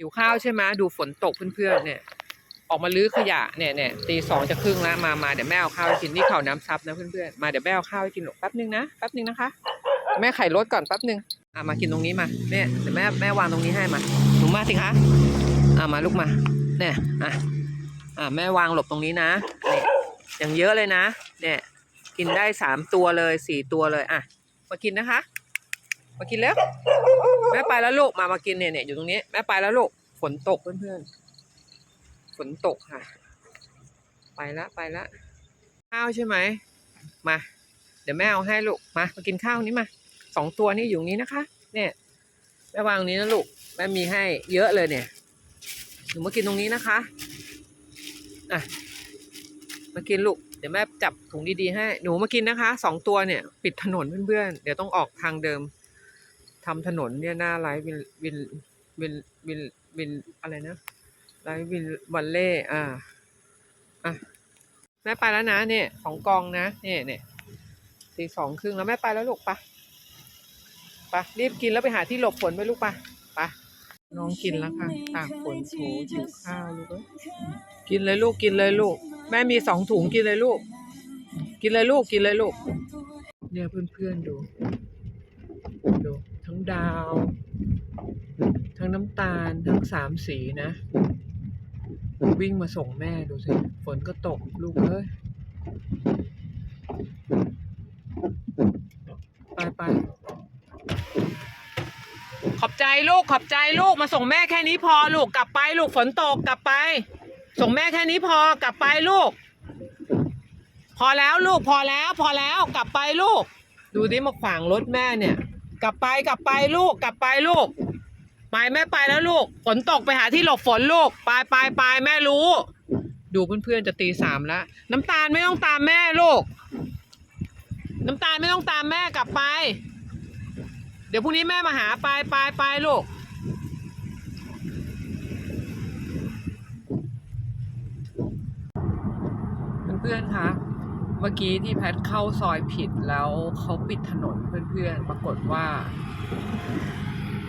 หิวข้าวใช่ไหมดูฝนตกเพื่อนๆเนี่ย ออกมาลื้อขยะเนี่ยเนี่ยตีสองจะครึ่งแล้วมามาเดี๋ยวแม่เอาข้าวให้กินนี่ข่าวน้ำซับนะเพื่อนๆมาเดี๋ยวแม่เอาข้าวให้กินหรอกแป๊บนึงนะแป๊บนึงนะคะ แม่ไขรถก่อนแป๊บนึงอะมากินตรงนี้มาเนี่ยเดี๋ยวแม่แม่วางตรงนี้ให้มาหนูมาสิคะอะมาลูกมาเนี่ยอะอะแม่วางหลบตรงนี้นะเนี่ยอย่างเยอะเลยนะ เนี่ย กินได้สามตัวเลยสี่ตัวเลยอะมากินนะคะ มากินแล้ว แม่ไปแล้วลูกมามากินเนี่ยเนี่ยอยู่ตรงนี้ แม่ไปแล้วลูกฝนตกเพื่อนๆฝนตกค่ะ ไปละไปละข้าวใช่ไหมมา เดี๋ยวแม่เอาให้ลูกมามากินข้าวนี้มาสองตัวนี่อยู่นี้นะคะ เนี่ยแม่วางนี้นะลูกแม่มีให้เยอะเลยเนี่ยหนูมากินตรงนี้นะคะอะมากินลูกเดี๋ยวแม่จับถุงดีๆให้หนูมากินนะคะสองตัวเนี่ย ปิดถนนเพื่อนๆเดี๋ยวต้องออกทางเดิม ทำถนนเนี่ยหน้าไลฟ์วินวินวินวินวินอะไรนะไลฟ์วินวันเล่อ่าอะแม่ไปแล้วนะเนี่ยของกองนะเนี่ยเนี่ยตีสองครึ่งแล้วแม่ไปแล้วลูกปะปะรีบกินแล้วไปหาที่หลบฝนไปลูกปะปะน้องกินแล้วค่ะตากฝนโถหิวข้าวลูกเอ้ยกินเลยลูกกินเลยลูก แม่มีสองถุงกินเลยลูก กินเลยลูกกินเลยลูกเนี่ยเพื่อนๆดู ดาว ทั้งน้ำตาลทั้งสามสีนะ วิ่งมาส่งแม่ดูสิ ฝนก็ตกลูกเอ้ยไปไปขอบใจลูกขอบใจลูกมาส่งแม่แค่นี้พอลูกกลับไปลูกฝนตกกลับไป ส่งแม่แค่นี้พอกลับไปลูก พอแล้วลูกพอแล้ว พอแล้วกลับไปลูก ดูดิมาขวางรถแม่เนี่ย กลับไปกลับไปลูก กลับไปลูกไปแม่ไปแล้วลูก ฝนตกไปหาที่หลบฝนลูก ไปไปไปแม่รู้ ดูเพื่อนๆจะตีสามแล้วน้ำตาลไม่ต้องตามแม่ลูก น้ำตาลไม่ต้องตามแม่กลับไป เดี๋ยวพรุ่งนี้แม่มาหาไปไปไปลูกเพื่อนๆคะ เมื่อกี้ที่แพทเข้าซอยผิดแล้วเขาปิดถนนเพื่อนๆ ปรากฏว่า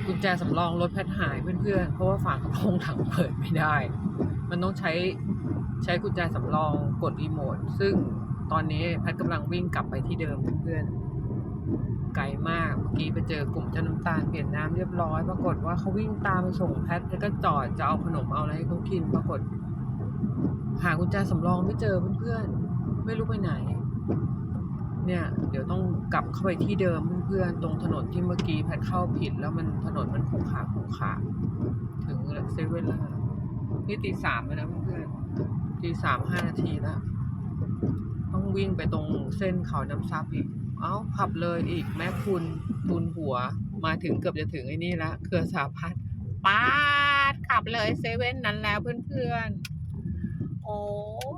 กุญแจสำรองรถแพทหายเพื่อนๆ เพราะว่าฝากระโปรงถังเปิดไม่ได้ มันต้องใช้ใช้กุญแจสำรองกดรีโมท ซึ่งตอนนี้แพทกำลังวิ่งกลับไปที่เดิมเพื่อนๆไกลมาก เมื่อกี้ไปเจอกลุ่มเจ้าน้ำตาลเปลี่ยนน้ำเรียบร้อย ปรากฏว่าเขาวิ่งตามไปส่งแพทแพทก็จอดจะเอาขนมเอาอะไรให้เขากิน ปรากฏ หากุญแจสำรองไม่เจอเพื่อนๆ ไม่รู้ไปไหน เนี่ย เดี๋ยวต้องกลับเข้าไปที่เดิมเพื่อนๆ ตรงถนนที่เมื่อกี้แพทเข้าผิด แล้วมันถนนมันขรุขระขรุขระถึงเซเว่นแล้วนี่ตีสามแล้วนะเพื่อนๆตีสามห้านาทีแล้ว ต้องวิ่งไปตรงเส้นเขาน้ำซับอีก เอ้าขับเลยอีกแม่คุณทุนหัว มาถึงเกือบจะถึงไอ้นี่ละเครือสาพัฒน์ปาดขับเลยเซเว่นนั้นแล้วเพื่อนๆโอ้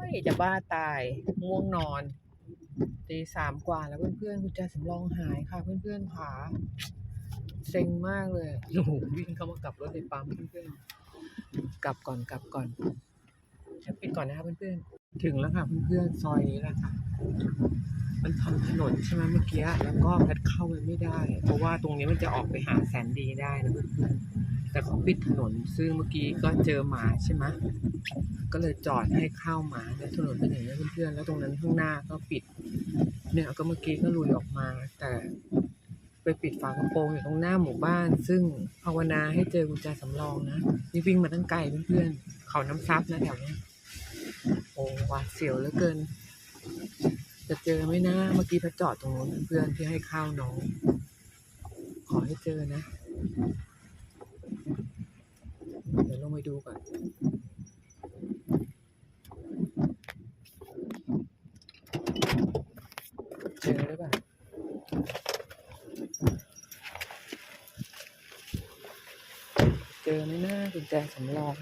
ยจะบ้าตายง่วงนอนตีสามกว่าแล้วเพื่อนๆกุญแจสำรองหายค่ะ เพื่อนๆค่ะเซ็งมากเลยโอ้โหวิ่งเข้ามากลับรถในปั๊มเพื่อนๆกลับก่อนกลับก่อนจะปิดก่อนนะคะเพื่อนๆถึงแล้วค่ะเพื่อนๆซอยนี้แหละค่ะมันทำถนนใช่ไหมเมื่อกี้แล้วก็แพทเข้าไปไม่ได้ เพราะว่าตรงนี้มันจะออกไปหาแสนดีได้นะเพื่อนๆ แต่เขาปิดถนนซึ่งเมื่อกี้ก็เจอหมาใช่ไหมก็เลยจอดให้เข้าหมาแล้วถนนเป็นอย่างนี้เพื่อนๆแล้วตรงนั้นข้างหน้าก็ปิด เนี่ยก็เมื่อกี้ก็ลุยออกมา แต่ไปปิดฝากระโปรงอยู่ตรงหน้าหมู่บ้าน ซึ่งภาวนาให้เจอกุญแจสำรองนะนี่วิ่งมาตั้งไกลเพื่อนๆเขาน้ำซับนะแถวนี้โอ้หวาดเสียวเหลือเกิน จะเจอไหมนะเมื่อกี้พระจอดตรงนู้นเพื่อนที่ให้ข้าวน้อง ขอให้เจอนะ เดี๋ยวลงไปดูก่อนเจอหรือเปล่าเจอไหมนะกุญแจสำรอง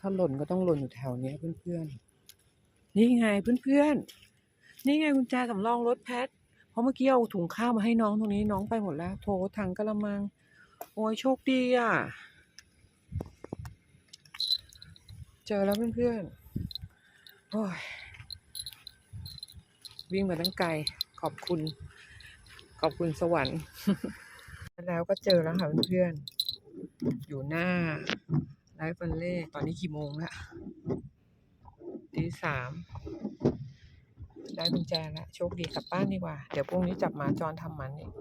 ถ้าหล่นก็ต้องหล่นอยู่แถวนี้เพื่อนๆ นี่ไงเพื่อนๆ นี่ไงกุญแจสำรองรถแพทะเมื่อกี้เอาถุงข้าวมาให้น้องตรงนี้น้องไปหมดแล้ว โถถังกระมัง โอ้ยโชคดีอะ เจอแล้วเพื่อนๆโอ้ยวิ่งมาตั้งไกล ขอบคุณ ขอบคุณสวรรค์ แล้วก็เจอแล้วค่ะเพื่อนๆ อยู่หน้าไลฟ์ฟันเล่ ตอนนี้กี่โมงละตีสาม ได้กุญแจแล้วโชคดีกลับบ้านดีกว่า เดี๋ยวพรุ่งนี้จับหมาจรทำหมันอีก